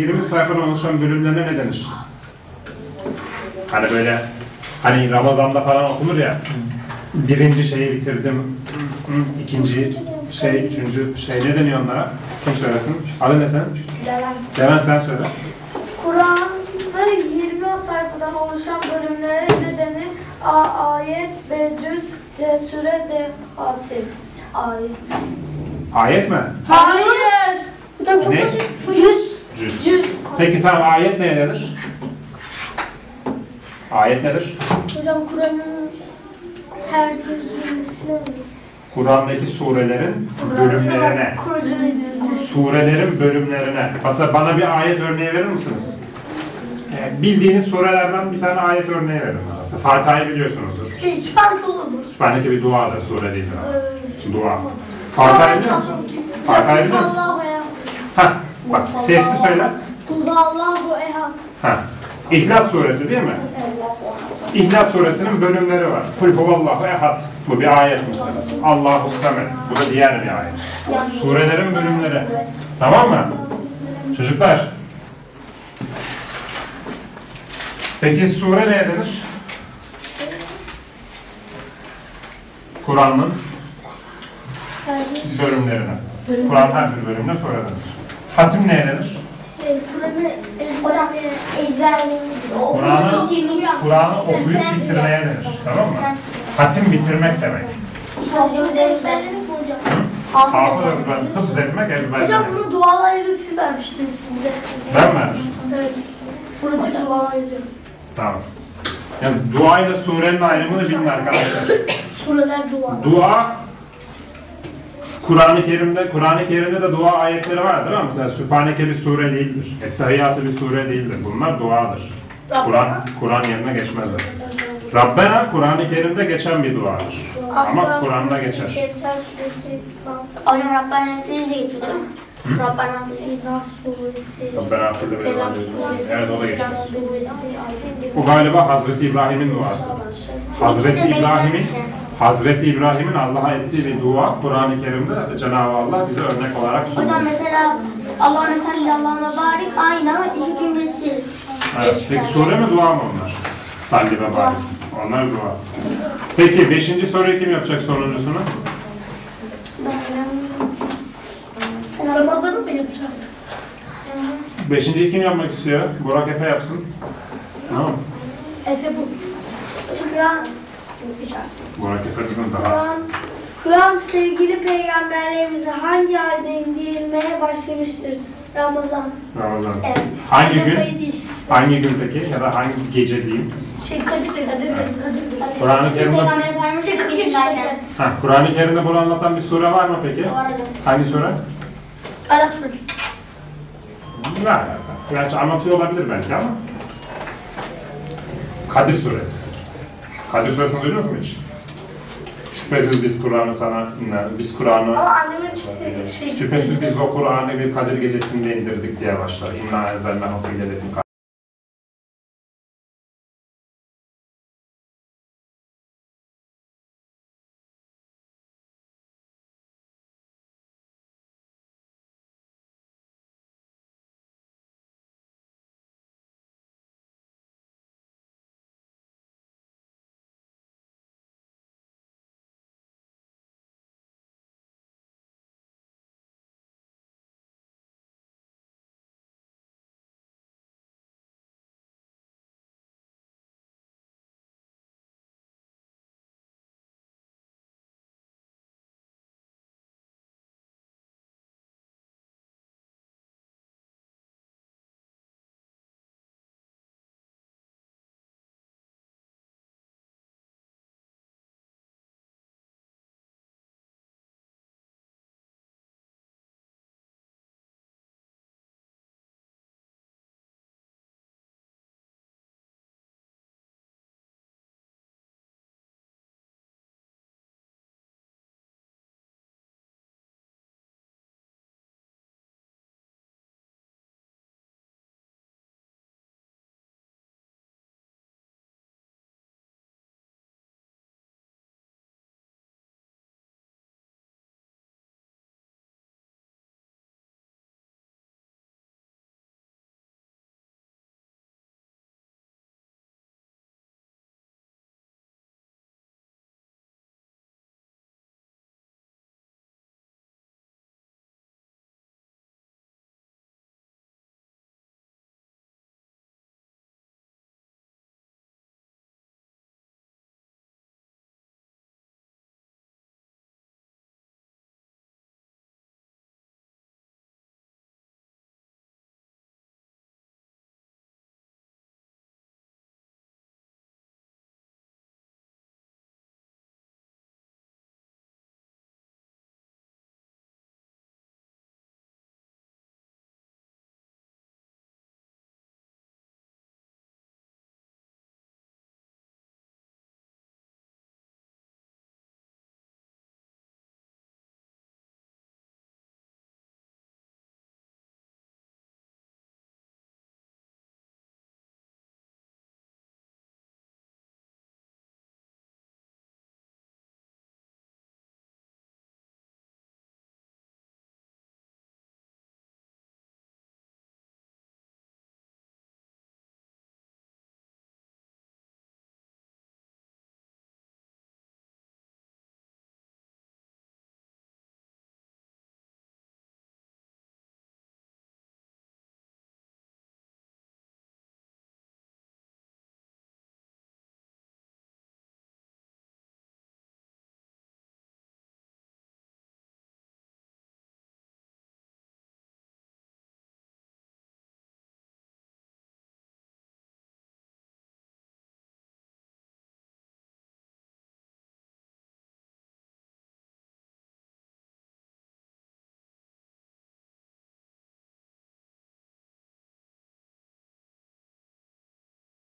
20 sayfadan oluşan bölümlerine ne denir? Hani böyle hani Ramazan'da falan okunur ya. Birinci şeyi bitirdim. ikinci şey, üçüncü şey ne deniyor onlara? Kim söylesin? Adı ne senin? Levent. Levent sen söyle. Kur'an'da 20 sayfadan oluşan bölümlere ne denir? A. Ayet, B. Cüz, C. Süre, D. Hatim. Ayet. Ayet mi? Hayır. Hocam çok Ne? basit. Cüz. Cüz. Cüz. Peki tamam ayet ne denir? Ayet nedir? Hocam Kur'an'ın her kelimesine mi? Kur'an'daki surelerin bölümlerine. Surelerin bölümlerine. Mesela bana bir ayet örneği verir misiniz? Ee, bildiğiniz surelerden bir tane ayet örneği verin bana. Mesela Fatiha'yı biliyorsunuzdur. Şey, süper olur mu? Sübhaneke bir duadır, sure değildir. Ee, Dua. Fatiha'yı biliyor musun? Fatiha'yı biliyor musun? Allahu ehad. Bak sesli söyle. Allahu ehad. Hah. İhlas suresi değil mi? İhlas suresinin bölümleri var. Kul huvallahu ehad. Bu bir ayet mesela. Allahu samet. Bu da diğer bir ayet. Surelerin bölümleri. Tamam mı? Çocuklar. Peki sure ne denir? Kur'an'ın bölümlerine. Kur'an her bir bölümüne sure denir. Hatim ne denir? Şey, Kur'an'ı. Kur'an'ı Kur'an'ı okuyup bitirmeye denir. Tamam mı? Hatim bitirmek demek. Hafız ezber, hıfz etmek ezberlemek. Hocam bunu dualar yazıyor siz vermiştiniz size. Ben mi? Evet. Burada Türk dualar yazıyor. Tamam. Yani dua ile surenin ayrımını bilin arkadaşlar. Sureler dua. Dua Kur'an-ı Kerim'de Kur'an-ı Kerim'de de dua ayetleri vardır ama mesela Sübhaneke bir sure değildir. Ettehiyyatı bir sure değildir. Bunlar duadır. Kur'an Kur'an yerine geçmezler. Rabbena Kur'an-ı Kerim'de geçen bir duadır. Ama Kur'an'da geçer. Suresi. Hocam Rabbani Filiz geçiyor değil mi? Suresi. Rabbena affede beni Felak ve suresi. Evet o da geçer. Suresi. Bu galiba Hazreti İbrahim'in duası. Hazreti İbrahim'in Hazreti İbrahim'in Allah'a ettiği bir dua Kur'an-ı Kerim'de Cenab-ı Allah bize örnek olarak Hocam sunuyor. mesela Allahümme salli Allahümme barik aynı ama iki cümlesi Evet, peki sure mi dua mı onlar? Salli ve barik. Onlar dua. Peki beşinci soruyu kim yapacak sonuncusunu? Ramazan'ı mı yapacağız? Beşinciyi kim yapmak istiyor? Burak Efe yapsın. Tamam? Efe bu. Burak Daha. Kur'an, Kur'an sevgili peygamberlerimize hangi ayda indirilmeye başlamıştır? Ramazan. Ramazan. Evet. Hangi gün? Hangi gün peki? Ya da hangi gece diyeyim? Şey Kadir. Kadir. Kadir Bey. Kur'an-ı Kerim'de... Şey, yaşındayken. Ha, Kur'an-ı Kerim'de bunu anlatan bir sure var mı peki? Arada. Hangi sure? Arap suresi. Ne alaka? Gerçi anlatıyor olabilir belki ama. Kadir Suresi. Kadir Suresini duyuyor musun hiç? Şüphesiz biz Kur'an'ı sana, biz Kur'an'ı, Ama annemin şey, şey şüphesiz biz o Kur'an'ı bir Kadir gecesinde indirdik diye başlar. İnna enzelnahu fi leyletin